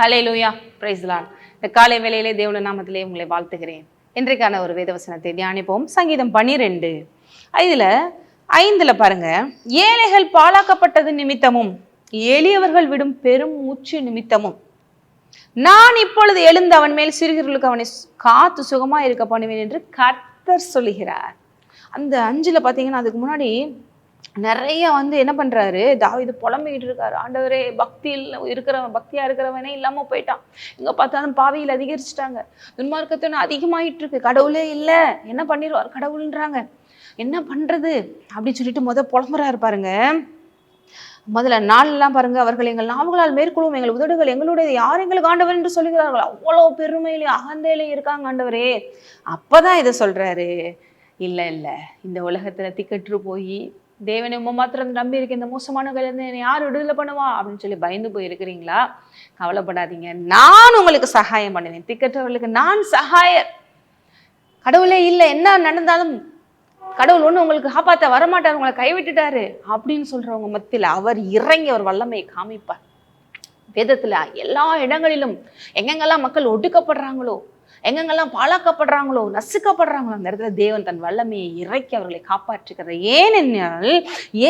ஹலே லூயா பிரைஸ்லான் இந்த காலை வேளையிலே தேவன நாமத்திலே உங்களை வாழ்த்துகிறேன். இன்றைக்கான ஒரு வேதவசனத்தை தியானிப்போம். சங்கீதம் பன்னிரெண்டு. இதில் ஐந்தில் பாருங்க. ஏழைகள் பாழாக்கப்பட்டது நிமித்தமும் எளியவர்கள் விடும் பெரும் மூச்சு நிமித்தமும். நான் இப்பொழுது எழுந்து அவன் மேல் சிறுகிறர்களுக்கு அவனை காத்து சுகமாக இருக்க பண்ணுவேன் என்று கர்த்தர் சொல்லுகிறார். அந்த அஞ்சில் பார்த்தீங்கன்னா அதுக்கு முன்னாடி நிறைய வந்து என்ன பண்றாரு? தாவிது புலம்பிக்கிட்டு இருக்காரு. ஆண்டவரே பக்தியில் இருக்கிறவன் பக்தியா இருக்கிறவனே இல்லாம போயிட்டான். எங்க பார்த்தாலும் பாவியில் அதிகரிச்சிட்டாங்க. துன்மார்க்கத்தின் அதிகமாகிட்டு இருக்கு கடவுளே இல்லை. என்ன பண்ணிடுவார் கடவுள்ன்றாங்க. என்ன பண்றது? அப்படின்னு சொல்லிட்டு முத புலம்புறாரு பாருங்க. முதல்ல நாளெல்லாம் பாருங்க அவர்கள் எங்கள் நாவுகளால் மேற்கொள்ளும் எங்கள் உதடுகள் எங்களுடைய யார் எங்களுக்கு ஆண்டவர் என்று சொல்லுகிறார்கள் அவ்வளோ பெருமையிலே அகந்தையிலே இருக்காங்க ஆண்டவரே. அப்பதான் இதை சொல்றாரு. இல்லை இல்லை. இந்த உலகத்துல திக்கற்று போய் தேவனை உம்மை மாத்திரம் நம்பி இருக்க இந்த மோசமான கல்யாணம் என்னை யார் விடுதலை பண்ணுவா? அப்படின்னு சொல்லி பயந்து போயிருக்கிறீங்களா? கவலைப்படாதீங்க. நான் உங்களுக்கு சகாயம் பண்ணுவேன். திக்கற்றவர்களுக்கு நான் சகாயர் கடவுளே இல்லை. என்ன நடந்தாலும் கடவுள் ஒண்ணு உங்களுக்கு காப்பாத்த வரமாட்டார். உங்களை கைவிட்டுட்டாரு. அப்படின்னு சொல்றவங்க மத்தியில அவர் இறங்கி அவர் வல்லமையை காமிப்பார். வேதத்துல எல்லா இடங்களிலும் எங்கெங்கெல்லாம் மக்கள் ஒடுக்கப்படுறாங்களோ எங்கெங்கெல்லாம் பாழாக்கப்படுறாங்களோ நசுக்கப்படுறாங்களோ அந்த இடத்துல தேவன் தன் வல்லமையை இறக்கி அவர்களை காப்பாற்றுகிறார். ஏனென்றால்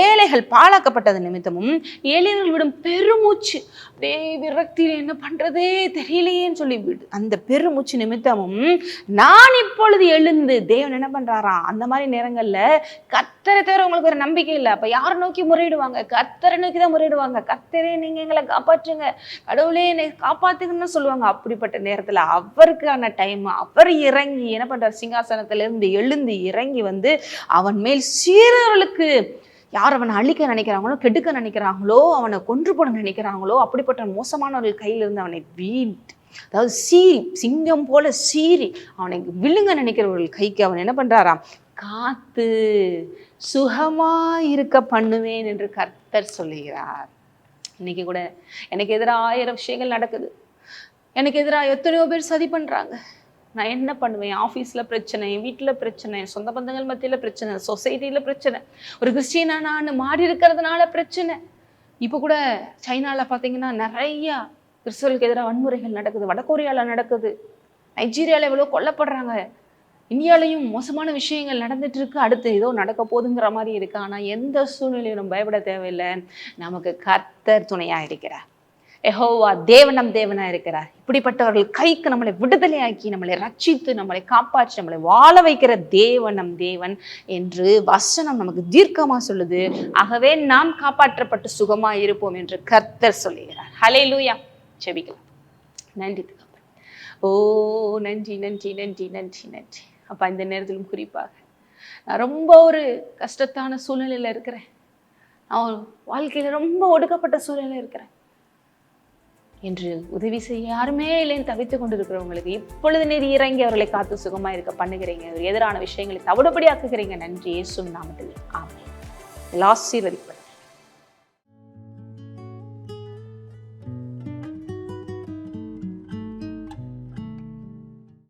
ஏழைகள் பாழாக்கப்பட்டது நிமித்தமும் ஏழைகள் விடும் பெருமூச்சு அப்படியே விரக்தியில் என்ன பண்ணுறதே தெரியலையேன்னு சொல்லி விடு. அந்த பெருமூச்சு நிமித்தமும் நான் இப்பொழுது எழுந்து தேவன் என்ன பண்ணுறாரா அந்த மாதிரி நேரங்களில் கத்தரை தவிர உங்களுக்கு ஒரு நம்பிக்கை இல்லை. அப்போ யாரை நோக்கி முறையிடுவாங்க? கத்தரை நோக்கி தான் முறையிடுவாங்க. கத்தரே நீங்கள் எங்களை காப்பாற்றுங்க. கடவுளே என்னை காப்பாற்றுங்கன்னு சொல்லுவாங்க. அப்படிப்பட்ட நேரத்தில் அவருக்கான டைம் அவர் இறங்கி என்ன பண்ணுறார் சிங்காசனத்திலிருந்து எழுந்து இறங்கி வந்து அவன் மேல் சீரர்களுக்கு யார் அவனை அழிக்க நினைக்கிறாங்களோ கெடுக்க நினைக்கிறாங்களோ அவனை கொன்று போட நினைக்கிறாங்களோ அப்படிப்பட்ட மோசமானவர்கள் கையிலிருந்து அவனை வீட் அதாவது சீரி சிங்கம் போல சீரி அவனை விழுங்க நினைக்கிறவர்கள் கைக்கு அவன் என்ன பண்றாரா காத்து சுகமா இருக்க பண்ணுவேன் என்று கர்த்தர் சொல்லுகிறார். இன்னைக்கு கூட எனக்கு எதிராக ஆயிரம் விஷயங்கள் நடக்குது. எனக்கு எதிராக எத்தனையோ பேர் சதி பண்ணுறாங்க நான் என்ன பண்ணுவேன்? ஆஃபீஸில் பிரச்சனை வீட்டில் பிரச்சனை சொந்த பந்தங்கள் மத்தியில் பிரச்சனை சொசைட்டியில் பிரச்சனை. ஒரு கிறிஸ்டியனா நான் மாறி இருக்கிறதுனால பிரச்சனை. இப்போ கூட சைனாவில் பார்த்தீங்கன்னா நிறையா கிறிஸ்தவர்களுக்கு எதிராக வன்முறைகள் நடக்குது வடகொரியாவில் நடக்குது. நைஜீரியாவில் எவ்வளோ கொல்லப்படுறாங்க. இந்தியாலையும் மோசமான விஷயங்கள் நடந்துட்டு இருக்கு. அடுத்து ஏதோ நடக்க போகுதுங்கிற மாதிரி இருக்கு. ஆனால் எந்த சூழ்நிலையும் நம்ம பயப்பட தேவையில்லை. நமக்கு கர்த்தர் துணையாக இருக்கிறார். எஹோவா தேவனம் தேவனா இருக்கிறார். இப்படிப்பட்டவர்கள் கைக்கு நம்மளை விடுதலையாக்கி நம்மளை ரட்சித்து நம்மளை காப்பாற்றி நம்மளை வாழ வைக்கிற தேவனம் தேவன் என்று வசனம் நமக்கு தீர்க்கமா சொல்லுது. ஆகவே நாம் காப்பாற்றப்பட்டு சுகமா இருப்போம் என்று கர்த்தர் சொல்லுகிறார். ஹலே லூயா செபிக்கலாம் நன்றி ஓ நன்றி நன்றி நன்றி நன்றி நன்றி. அப்பா இந்த நேரத்திலும் குறிப்பாக நான் ரொம்ப ஒரு கஷ்டத்தான சூழ்நிலையில இருக்கிறேன். நான் வாழ்க்கையில ரொம்ப ஒடுக்கப்பட்ட சூழ்நிலையில் இருக்கிறேன். என்று உதவி செய்ய யாருமே இல்லைன்னு தவித்து கொண்டிருக்கிறவங்களுக்கு இப்பொழுது நீர் இறங்கி அவர்களை காத்து சுகமாக இருக்க பண்ணுகிறீங்க. எதிரான விஷயங்களை தவிடுபடி ஆக்குகிறீங்க நன்றி. ஏசும் நாமத்தில். ஆமாம் ஆசீர்வதிப்பது